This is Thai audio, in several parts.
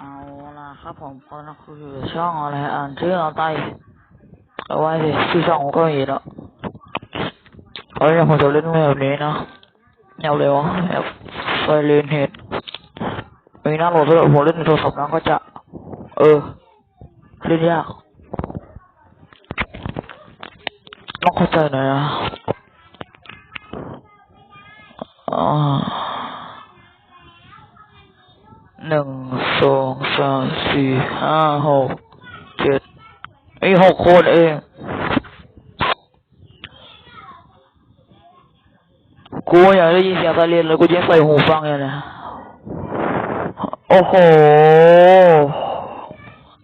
เอาละครับผมก็นะคือช่องอะไรอ่านชื่อเอาใต้เอาไว้สิชื่อช่องก็มีแล้วเอาเรื่องผมจะเล่นแบบนี้นะแนวเร็วแบบไฟเรนเฮดมีหน้าโหลดด้วยผมเล่นในโทรศัพท์นะก็จะ เออเล่นยากต้องเข้าใจหน่อยนะอ่า หนึ่งสอง สามสี่ห้าหกเจ็ดไอ้ยหกคนเอง กูอยากได้ยินเสียงการเรียนเลยกูจะใส่หูฟังอย่างนี้โอ้โห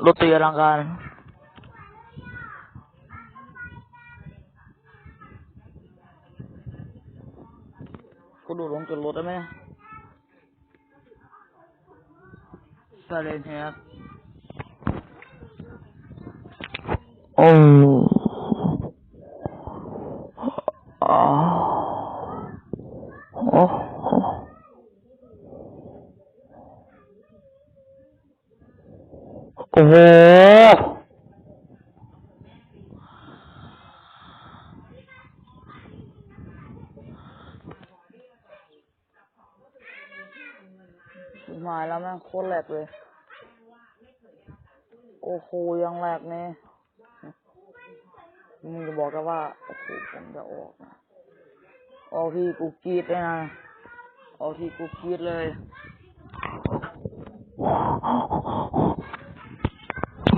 รถตีอลังการกูดูลงจนรถได้ไหม เลนเดโอ้อ๋อโอ้โอ้โหมาแล้วแม่งโคตรแหลกเลย โอ้โหยังแหลกเนี่ยมึงจะบอกกันว่าโอ้โหผมจะออกนะออกที่กูกรีดเลยนะออกที่กูกรีดเลย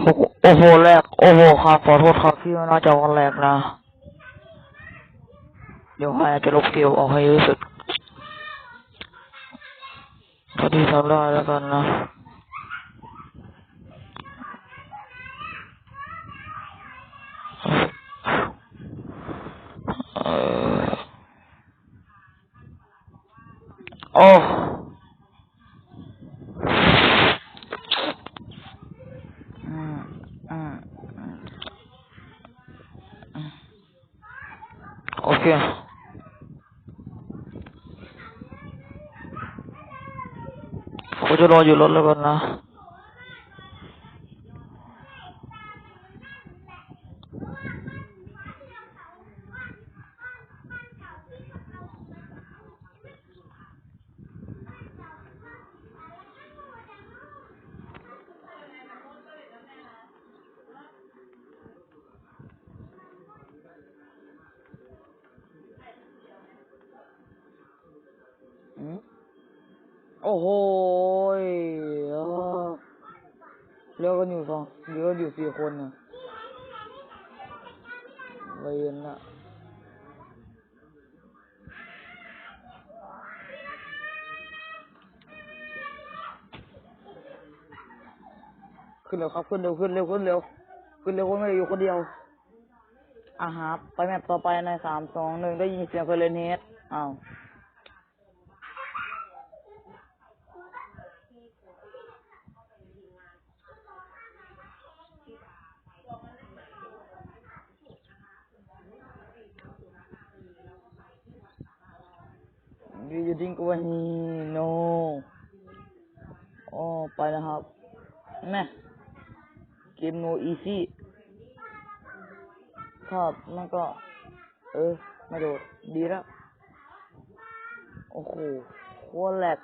โอ้โหแหลกโอ้โหครับขอโทษครับพี่น่าจะวันแหลกนะ เดี๋ยวให้จะลบเกลียวออกให้ยอะที่สุดพอดีทำได้แล้วกันนะ เออ โอ้อืมอืมอืมอืมโอเคผมจะรออยู่รถแล้วกันนะ อืม โอ้โหเลือกกันอยู่สองเลือกกันอยู่สี่คนนะเวนน่ะขึ้นเร็วครับขึ้นเร็วขึ้นเร็วขึ้นเร็วขึ้นเร็วคนไม่ได้อยู่คนเดียวอะครับไปแมปต่อไปในสามสองหนึ่งได้ยินเสียงเคยเลนเฮดอ้าว Do you think when he no อ๋อไปนะครับแม่เกม no easy ครับมันก็ เออไม่โดด ดีแล้ว โอ้โหโคตรแหลก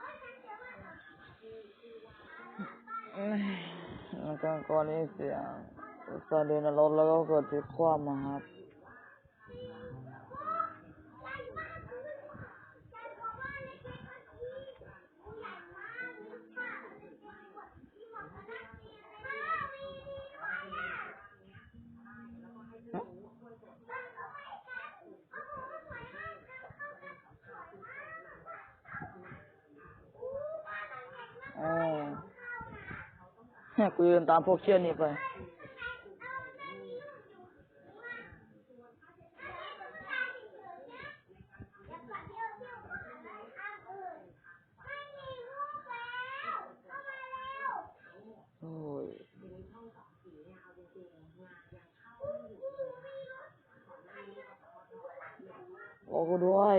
เอ้ยมันก็ก่อนนี้เสียงส่าห์เดินในรถแล้วก็เกิดพลิกคว่ำมาครับ อ๋อเนี่ย กูเดินตามพวกเชี่ยนี่ไปโอ้ยบอกกูด้วย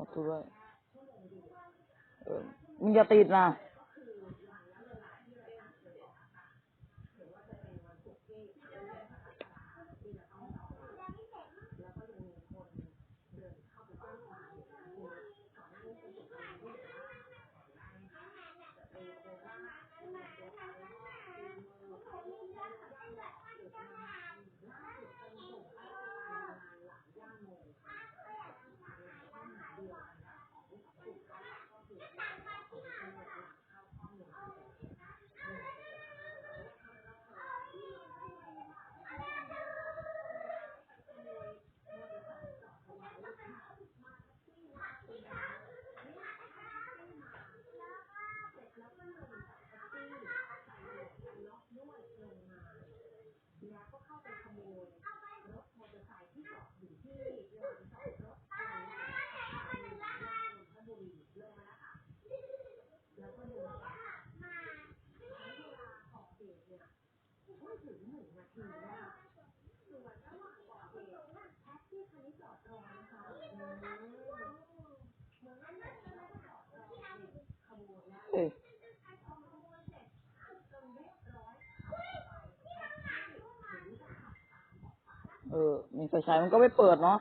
ขอตัวด้ยเออมึงอย่าติดนะ แล้วก็เข้าไปขโมย เออเออเออ มีไฟฉายมันก็ไม่เปิดเนาะ